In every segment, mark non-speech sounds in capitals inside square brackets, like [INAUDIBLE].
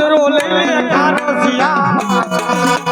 ગજરો લઈને કારસિયા દરિયે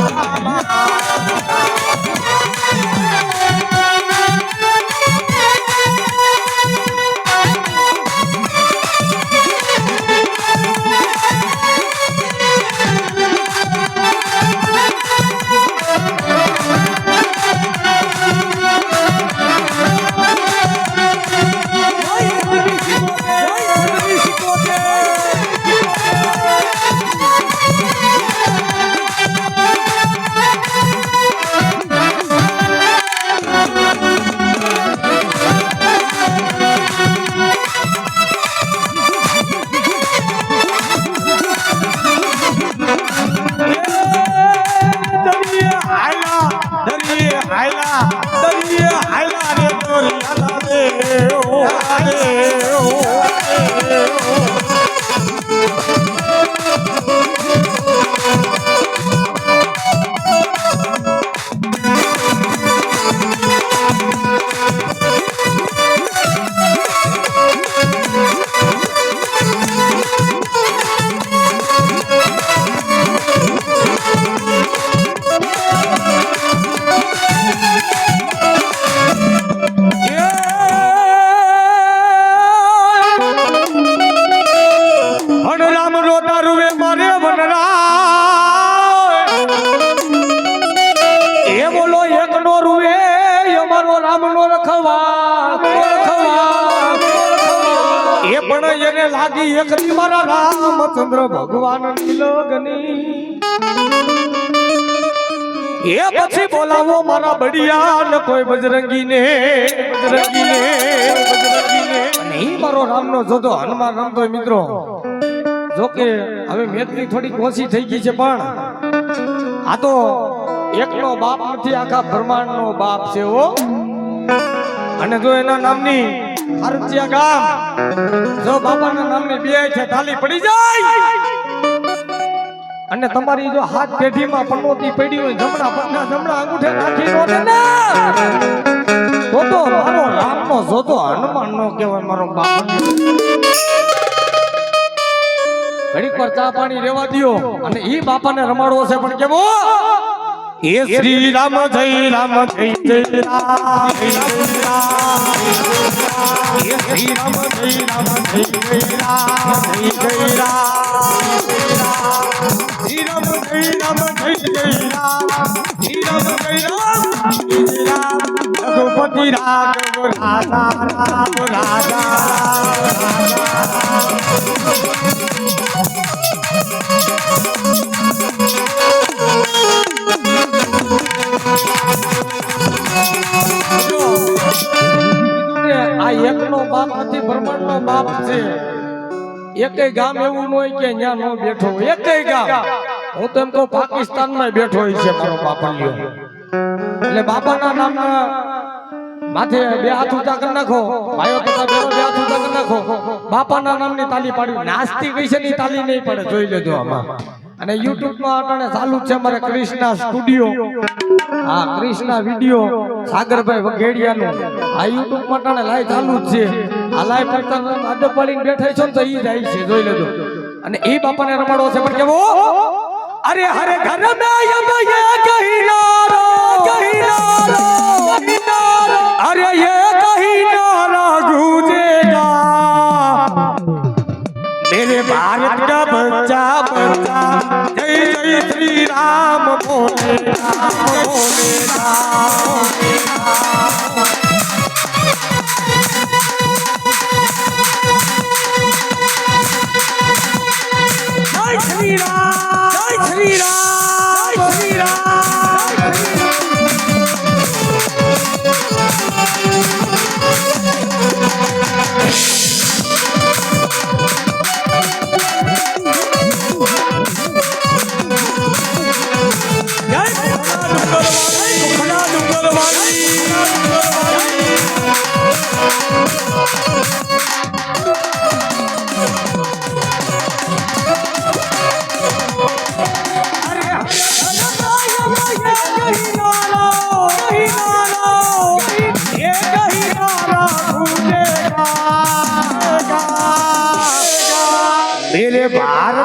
[LAUGHS] ઓ એને લાગી એક મારા રામચંદ્ર ભગવાન નીલગની એ પછી બોલાવો મારા બડિયાન ને કોઈ બજરંગી ને બજરંગી ને બજરંગી ને અને મારો રામનો જોતો હનુમાન રમતો મિત્રો. જો કે હવે મેદની થોડીક ઓછી થઈ ગઈ છે પણ આ તો એકનો બાપ નથી આખા બ્રહ્માંડનો બાપ છે ઓ અને જો એના નામની હરચિયા ગામ. જો બાપાના નામની બે છે થાલી પડી જાય. અને તમારી જો હાથ પેઢીમાં પનોતી પડી હોય, જમણા પગના જમણા અંગૂઠે નાખી નો ને તો તો મારો રામનો જોતો હનુમાન નો કહેવાય મારો બાપ ઘડીક વાર ચા પાણી રેવા દ્યો અને ઈ બાપાને રમાડવો છે પણ કેવો? એ શ્રી રામ જય રામ જય જય રામ જય જય રામ એ શ્રી રામ જય રામ જય જય રામ જય જય રામ શ્રી રામ જય રામ જય જય રામ શ્રી રામ જય રામ જય જય રામ રઘુપતિ રાઘવ રાધા રામ રાધા આ એકનો બાપ નથી, બ્રહ્માંડનો બાપ છે. એકેય ગામ એવું ન હોય કે ત્યાં ન બેઠો એકેય ગામ. હું તો એમ કહું, પાકિસ્તાનમાં બેઠો હોય છે મારો બાપલિયો એટલે બાપાના નામના માથે બે હાથ ઊંચા કરી નાખો. ભાઈઓ તથા બે હાથ ઊંચા કરી નાખો. બાપાના નામની તાલી પાડી નાસ્તી કઈ છે તાલી નહીં પડે. જોઈ લેજો આમાં. અને યુટ્યુબમાં અટાણે ચાલુ છે અમારે ક્રિષ્ના સ્ટુડિયો. હા ક્રિષ્ના વિડિયો સાગરભાઈ વઘેડિયાનું. આ યુટ્યુબમાં અટાણે લાઈવ ચાલુ જ છે. આ લાઈવ કરતા આદત પાડીને બેઠા છો તો ઈ જાય છે, જોઈ લેજો. અને એ બાપાને રમાડવો છે, પણ કેવો? અરે હરે ઘર મે યમ પ્રજા બનતા। જય જય શ્રી રામ બોલે રામ બોલે રામ।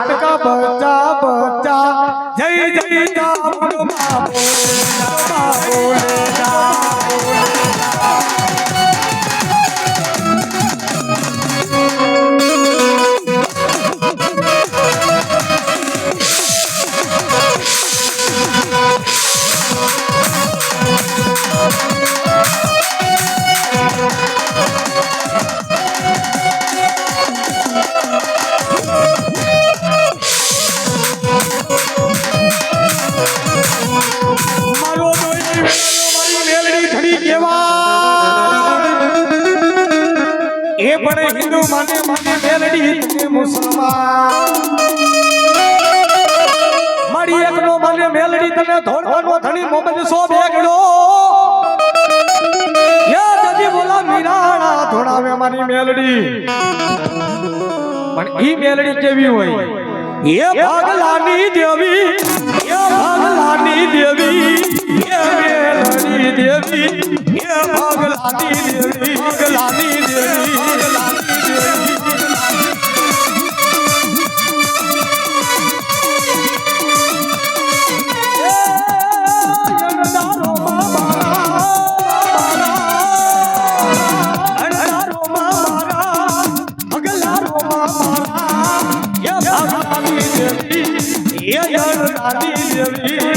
હાડકા બચા બચા જય જય ચામડું બાપો તું મુસલમાન મારી એકનો મને મેલડી તને ધોળવાનો ધણી મોહમ્મદ સો બેગડો યા જજી બોલા મીરાણા ધોળાવે મારી મેલડી પણ ઈ મેલડી કેવી હોય એ ભાગલાની દેવી એ ભાગલાની દેવી એ મેલડી દેવી એ ભાગલાની દેવી ભાગલાની દેવી